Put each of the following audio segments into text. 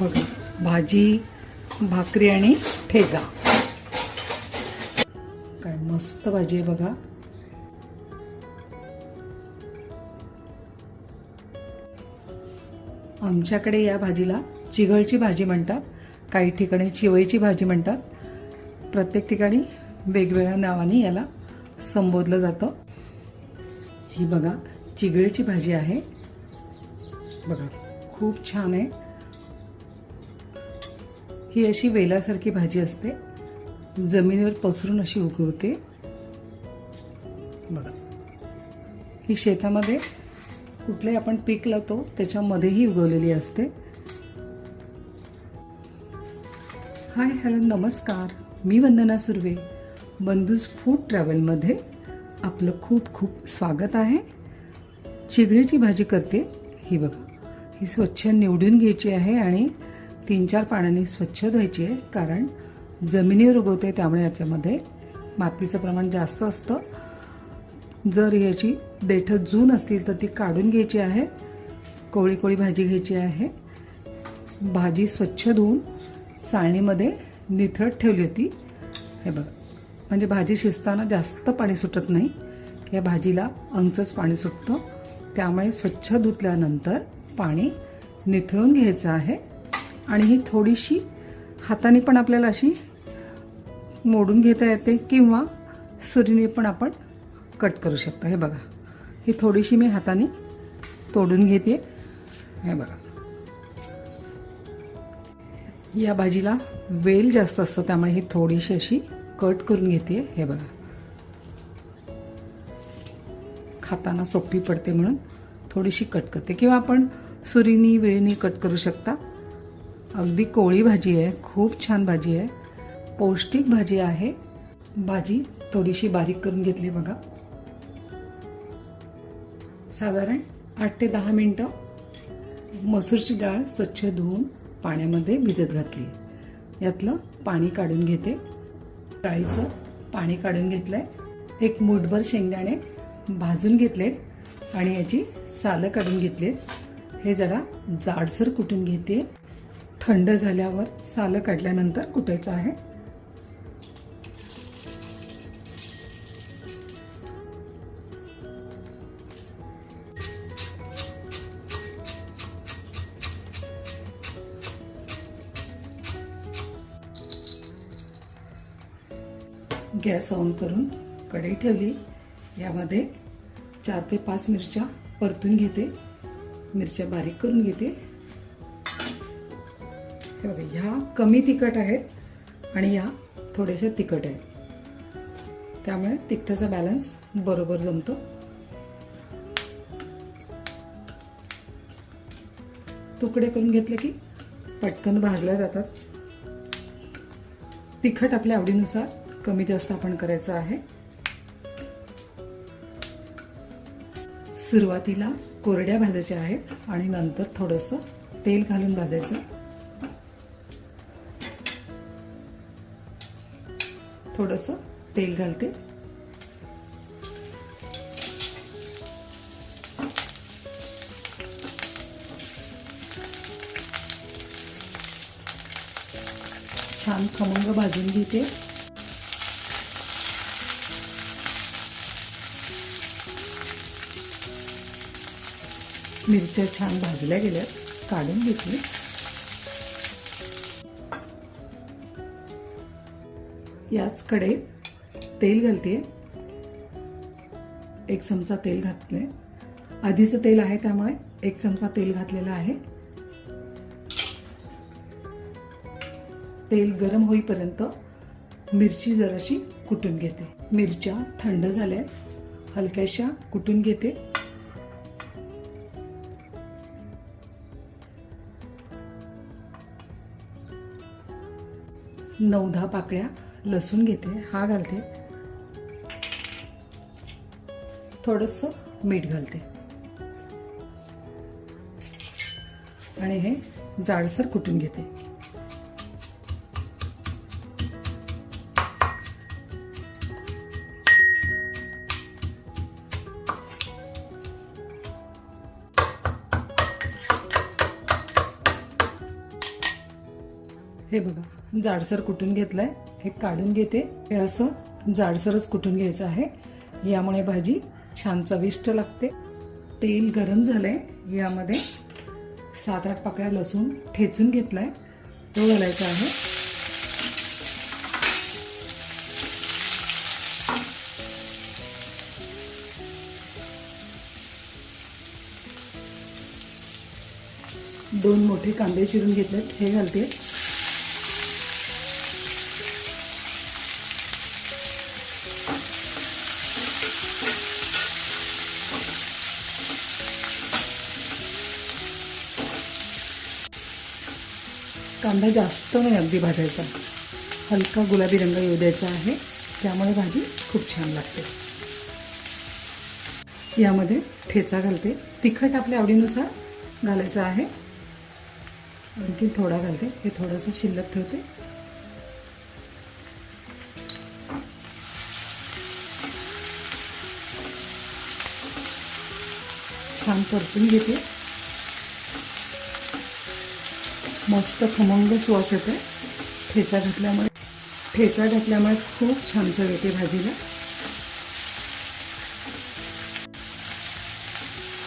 बघा भाजी भाकरी आणि ठेचा. काय मस्त भाजी आहे बघा. आमच्याकडे या भाजीला चिघळची भाजी म्हणतात काही ठिकाणी चिवईची भाजी म्हणतात. प्रत्येक ठिकाणी वेगवेगळ्या नावाने याला संबोधलं जातं. ही बघा चिगळीची भाजी आहे. बघा खूप छान आहे. ही अशी वेलासारखी भाजी असते. जमिनीवर पसरून अशी उगवते बघा. ही शेतामध्ये कुठले आपण पीक लावतो त्याच्यामध्येही उगवलेली असते. हाय हॅलो नमस्कार. मी वंदना सुर्वे. बंधूज फूड ट्रॅव्हलमध्ये आपलं खूप खूप स्वागत आहे. चिगळीची भाजी करते. ही बघा. ही स्वच्छ निवडून घ्यायची आहे आणि तीन चार पाण्याने स्वच्छ धुवायची आहे कारण जमिनीवर उगवते त्यामुळे याच्यामध्ये मातीचं प्रमाण जास्त असतं. जर याची देठं जून असतील तर ती काढून घ्यायची आहे कोळी कोळी भाजी घ्यायची आहे. भाजी स्वच्छ धुवून चाळणीमध्ये निथळत ठेवली होती. हे बघा म्हणजे भाजी शिजताना जास्त पाणी सुटत नाही. या भाजीला अंगचंच पाणी सुटतं. त्यामुळे स्वच्छ धुतल्यानंतर पाणी निथळून घ्यायचं आहे. आणि ही थोडीशी हाताने पण आपल्याला अशी मोडून घेता येते किंवा सुरीने पण आपण कट करू शकतो. हे बघा. ही थोडीशी मी हाताने तोडून घेते. हे बघा. या भाजीला वेल जास्त असतो त्यामुळे ही थोडीशी अशी कट करून घेते. हे बघा. खाताना सोपी पडते म्हणून थोडीशी कट करते. किंवा आपण सुरीनी वेळीने कट करू शकता. अगदी कोळी भाजी आहे खूप छान भाजी आहे. पौष्टिक भाजी आहे. भाजी थोडीशी बारीक करून घेतली बघा. साधारण आठ ते दहा मिनटं मसूरची डाळ स्वच्छ धुवून पाण्यामध्ये भिजत घातली. यातलं पाणी काढून घेते. डाळीचं पाणी काढून घेतलं आहे एक मुठभर शेंगदाणे भाजून घेतले आणि याची सालं काढून घेतले. हे जरा जाडसर कुटून घेते? थंड झाल्यावर सालं काढल्यानंतर कुटायचं आहे. गॅस ऑन करून कढई ठेवली. यामध्ये चार ते पाच मिरच्या परतून घेते. मिरच्या बारीक करून घेते. हे बघा ह्या कमी तिखट आहेत आणि ह्या थोड्याशा तिखट आहेत. त्यामुळे तिखटाचा बॅलन्स बरोबर जमतो. तुकडे करून घेतले की पटकन भाजल्या जातात. तिखट आपल्या आवडीनुसार कमी जास्त आपण करायचं आहे. सुरुवातीला कोरड्या भाजायच्या आहेत आणि नंतर थोडंसं तेल घालून भाजायचं. थोडंसं तेल घालते. छान खमंग भाजून घेते. मिरच्या छान भाजल्या गेल्या काढून घेतली. याच कडे तेल घालते एक चमचा तेल घातले आधीचं तेल आहे त्यामुळे एक चमचा तेल घातलेला आहे. तेल गरम होईपर्यंत मिरची जराशी कुटून घेते. मिरच्या थंड झाल्या हलक्याशा कुटून घेते. नऊ दहा पाकळ्या लसूण घेते हा घालते. थोडंसं मीठ घालते. आणि हे जाडसर कुटून घेते? हे बघा जाडसर कुटून घेतलंय? हे काढून घेते. हे असं जाडसरच कुटून घ्यायचं आहे? यामुळे भाजी छान चविष्ट लागते. तेल गरम झालंय. यामध्ये सात आठ पाकळ्या लसूण ठेचून घेतलाय. तो घालायचा आहे. दोन मोठे कांदे चिरून घेतलेत. हे घालते. कांदा जास्त नाही अगदी भाजायचा. हलका गुलाबी रंग येऊ द्यायचा आहे. त्यामुळे भाजी खूप छान लागते. यामध्ये ठेचा घालते. तिखट आपल्या आवडीनुसार घालायचं आहे. आणखी थोडा घालते. हे थोडंसं शिल्लक ठेवते. छान परतून घेते. मस्त खमंग सुवास येते ठेचा घातल्यामुळे ठेचा घातल्यामुळे खूप छान चव येते भाजीला.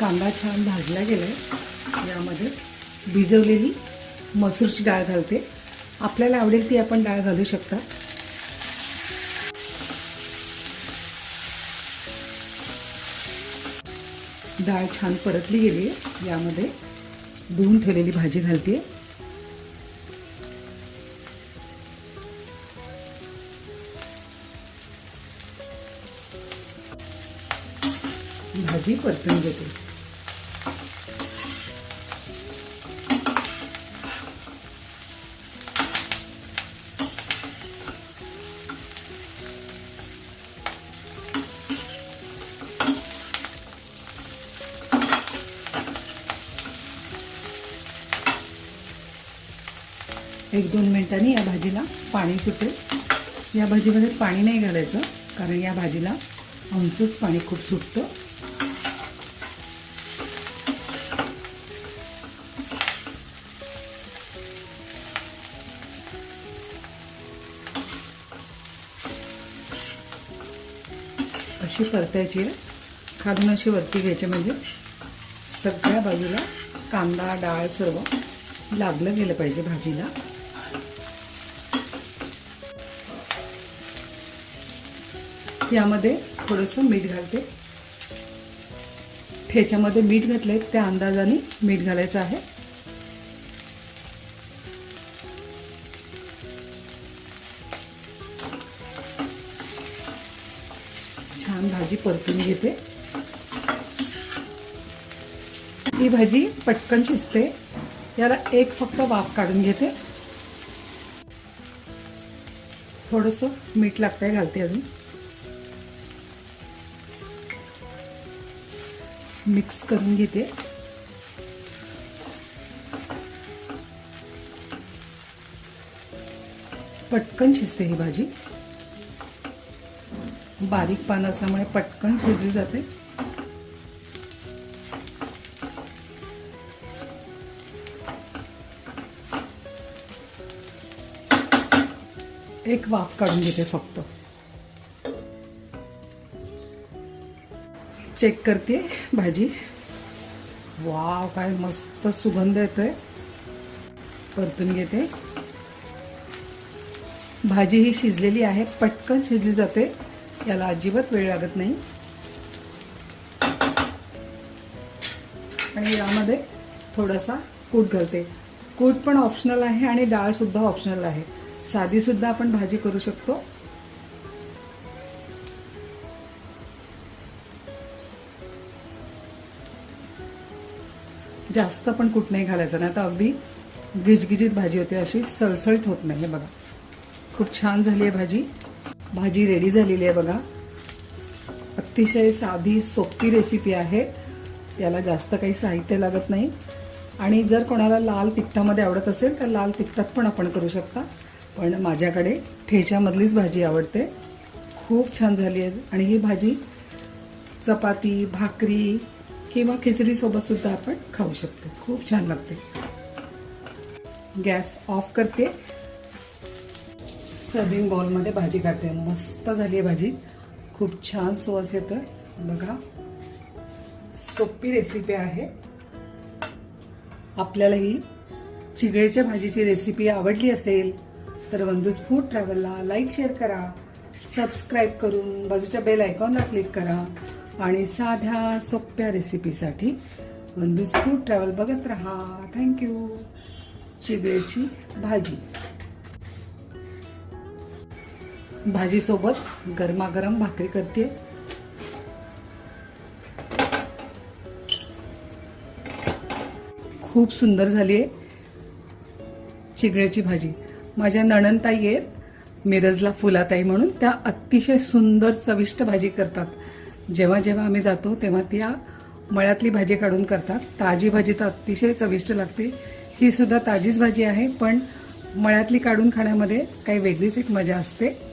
कांदा छान भाजला गेलाय. यामध्ये भिजवलेली मसूरची डाळ घालते. आपल्याला आवडेल ती आपण डाळ घालू शकता. डाळ छान परतली गेली आहे. यामध्ये धुवून ठेवलेली भाजी घालते. भाजी परतून घेते. एक दोन मिनिटांनी या भाजीला पाणी सुटेल. या भाजीमध्ये पाणी नाही घालायचं कारण या भाजीला आमचंच पाणी खूप सुटतं. अशी परतायची आहे. खालून अशी वरती घ्यायची म्हणजे. सगळ्या बाजूला कांदा डाळ सर्व लागलं गेलं पाहिजे भाजीला. यामध्ये थोडंसं मीठ घालते. ठेच्यामध्ये मीठ घातले त्या अंदाजाने मीठ घालायचं आहे. छान भाजी परतून घेते. ही भाजी पटकन शिजते. याला एक फक्त वाफ काढून घेते. थोडंसं मीठ लागतंय घालते अजून. मिक्स करून घेते. पटकन शिजते ही भाजी. बारीक पान असल्यामुळे पटकन शिजली जाते. एक वाफ काढून घेते फक्त. चेक करते भाजी. वाव काय मस्त सुगंध येतोय. परतून घेते. भाजी ही शिजलेली आहे पटकन शिजली जाते. याला अजिबात वेळ लागत नाही. आणि यामध्ये थोडासा कूट घालते. कूट पण ऑप्शनल आहे आणि डाळसुद्धा ऑप्शनल आहे. साधी सुद्धा आपण भाजी करू शकतो. जास्त पण कूट नाही घालायचं नाही तर अगदी गिजगिजीत भाजी होते अशी सळसळीत होत नाही बघा. खूप छान झाली आहे भाजी. भाजी रेडी झालेली आहे बघा. अतिशय साधी सोपी रेसिपी आहे. याला जास्त काही साहित्य लागत नाही. आणि जर कोणाला लाल तिखटामध्ये आवडत असेल तर लाल तिखटात पण आपण करू शकता. पण माझ्याकडे ठेच्यामधलीच भाजी आवडते. खूप छान झाली आहे. आणि ही भाजी चपाती भाकरी किंवा खिचडीसोबतसुद्धा आपण खाऊ शकतो. खूप छान लागते. गॅस ऑफ करते. सर्विंग बॉलमध्ये भाजी काढते मस्त झाली आहे भाजी. खूप छान सुवास येतं बघा. सोपी रेसिपी आहे. आपल्याला ही चिगळेच्या भाजीची रेसिपी आवडली असेल तर वंदूस फूड ट्रॅव्हलला लाईक शेअर करा. सबस्क्राईब करून बाजूच्या बेल आयकॉनला क्लिक करा. आणि साध्या सोप्या रेसिपीसाठी वंदूस फूड ट्रॅव्हल बघत राहा. थँक्यू चिगळेची भाजी. भाजीसोबत गरमागरम भाकरी करते. खूप सुंदर झाली आहे चिगळ्याची भाजी. माझ्या नणनताई आहेत मिरजला फुलाताई म्हणून. त्या अतिशय सुंदर चविष्ट भाजी करतात. जेव्हा जेव्हा आम्ही जातो तेव्हा त्या मळ्यातली भाजी काढून करतात. ताजी भाजी तर अतिशय चविष्ट लागते. ही सुद्धा ताजीच भाजी आहे पण मळ्यातली काढून खाण्यामध्ये काही वेगळीच एक मजा असते.